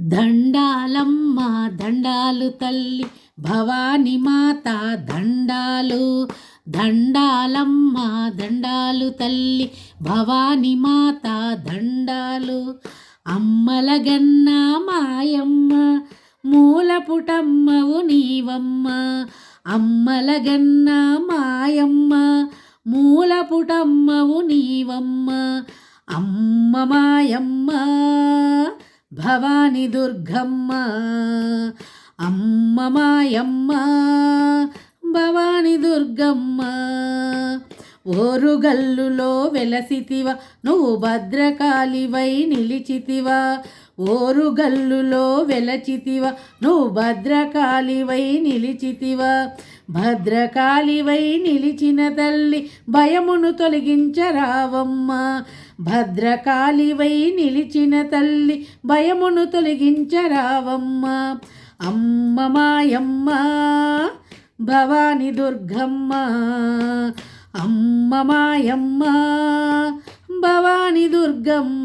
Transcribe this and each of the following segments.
దండాలమ్మ దండాలు తల్లి భవాని మాత దండాలు దండాలమ్మ దండాలు తల్లి భవాని మాత దండాలు. అమ్మలగన్న మాయమ్మ మూలపుటమ్మవు నీవమ్మ. అమ్మలగన్న మాయమ్మ మూలపుటమ్మవు నీవమ్మ. అమ్మ మాయమ్మ. భవాని దుర్గమ్మ. అమ్మ మాయమ్మ భవాని దుర్గమ్మ. ఓరుగల్లులో వెలసితివా నువ్వు భద్రకాళివై నిలిచితివా. ఓరుగల్లులో వెలచితివా నువ్వు భద్రకాళివై నిలిచితివా. భద్రకాళివై నిలిచిన తల్లి భయమును తొలగించరావమ్మ. భద్రకాళివై నిలిచిన తల్లి భయమును తొలగించరావమ్మ. అమ్మ మాయమ్మ భవాని దుర్గమ్మ. అమ్మ మాయమ్మ భవాని దుర్గమ్మ.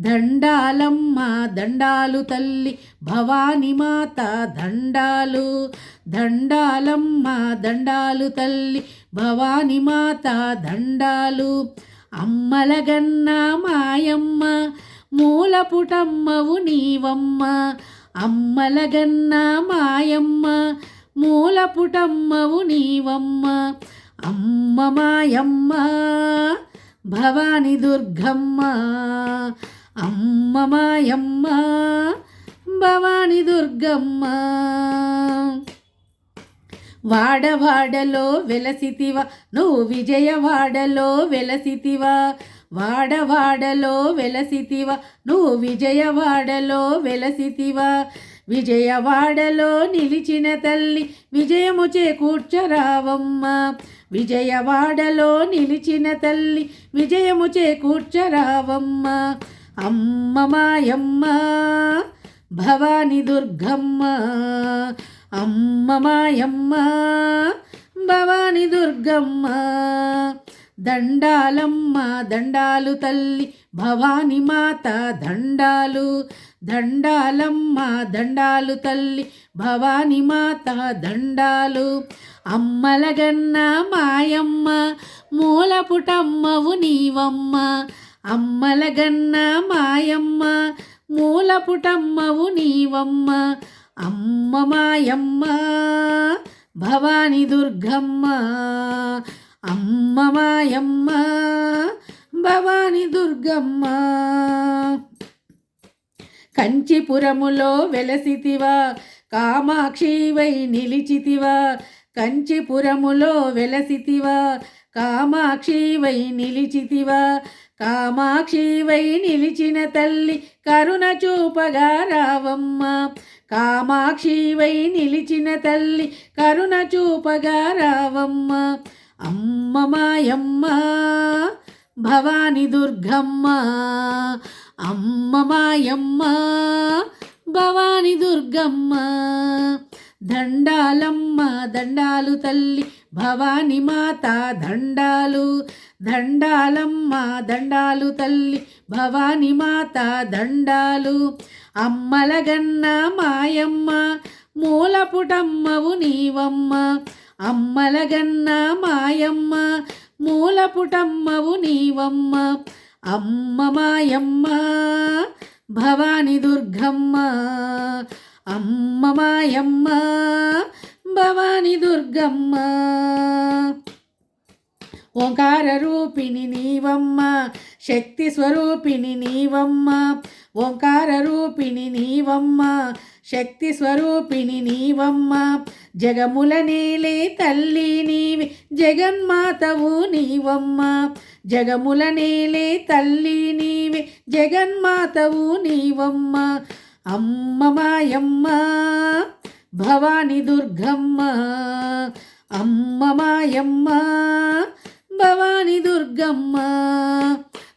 దండాలమ్మ దండాలు తల్లి భవాని మాత దండాలు దండాలమ్మ దండాలు తల్లి భవాని మాత దండాలు. అమ్మలగన్న మాయమ్మ మూలపుటమ్మవు నీవమ్మ. అమ్మలగన్న మాయమ్మ మూలపుటమ్మవు నీవమ్మ. అమ్మ మాయమ్మ భవాని దుర్గమ్మ. అమ్మ మాయమ్మ భవాని దుర్గమ్మ. వాడవాడలో వెలసితివా నువ్వు విజయవాడలో వెలసితివా. వాడవాడలో వెలసితివా నువ్వు విజయవాడలో వెలసితివా. విజయవాడలో నిలిచిన తల్లి విజయము చేకూర్చరావమ్మ. విజయవాడలో నిలిచిన తల్లి విజయము చేకూర్చరావమ్మ. అమ్మ మాయమ్మ భవాని దుర్గమ్మ అమ్మ మాయమ్మ భవాని దుర్గమ్మ దండాలమ్మ దండాలు తల్లి భవాని మాత దండాలు దండాలమ్మ దండాలు తల్లి భవాని మాత దండాలు. అమ్మలగన్న మాయమ్మ మూలపుటమ్మవు నీవమ్మ అమ్మలగన్న మాయమ్మ మూలపుటమ్మవు నీవమ్మ అమ్మ మాయమ్మ భవాని దుర్గమ్మ అమ్మ మాయమ్మ భవాని దుర్గమ్మ. కంచిపురములో వెలసితివా కామాక్షివై నిలిచితివా కంచిపురములో వెలసితివా కామాక్షివై నిలిచితివా కామాక్షివై నిలిచిన తల్లి కరుణ చూపగా రావమ్మ. కామాక్షివై నిలిచిన తల్లి కరుణ చూపగా రావమ్మ. అమ్మ మాయమ్మ భవాని దుర్గమ్మ. అమ్మ మాయమ్మ భవాని దుర్గమ్మ. దండాలమ్మ దండాలు తల్లి భవాని మాత దండాలు దండాలమ్మ దండాలు తల్లి భవాని మాత దండాలు. అమ్మలగన్న మాయమ్మ మూలపుటమ్మవు నీవమ్మ. అమ్మలగన్న మాయమ్మ మూలపుటమ్మవు నీవమ్మ. అమ్మ మాయమ్మ భవాని దుర్గమ్మ. అమ్మ మాయమ్మ భవాని దుర్గమ్మ. ఓంకార రూపిణి నీవమ్మ శక్తి స్వరూపిణి నీవమ్మ. ఓంకార రూపిణి నీవమ్మ శక్తి స్వరూపిణి నీవమ్మ. జగముల నేలే తల్లి నీవి జగన్మాతవు నీవమ్మ. జగముల నేలే తల్లి నీవి జగన్మాతవు నీవమ్మ. అమ్మ మాయమ్మ భవాని దుర్గమ్మ అమ్మ మాయమ్మ భవాని దుర్గమ్మ.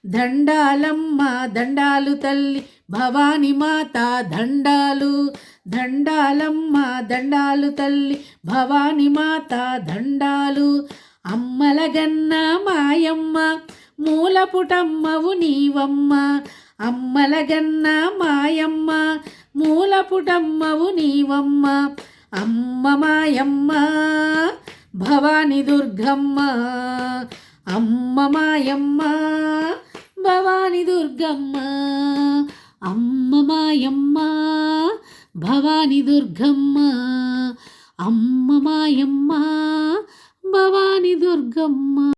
దండాలమ్మ దండాలు తల్లి భవాని మాత దండాలు. దండాలమ్మ దండాలు తల్లి భవాని మాత దండాలు. అమ్మలగన్న మాయమ్మ మూలపుటమ్మవు నీవమ్మ అమ్మలగన్న మాయమ్మ. మూలపుటమ్మవు నీవమ్మ అమ్మ మాయమ్మ. భవాని దుర్గమ్మ అమ్మ మాయమ్మ. భవాని దుర్గమ్మ అమ్మ మాయమ్మ. భవాని దుర్గమ్మ అమ్మ మాయమ్మ. భవాని దుర్గమ్మ.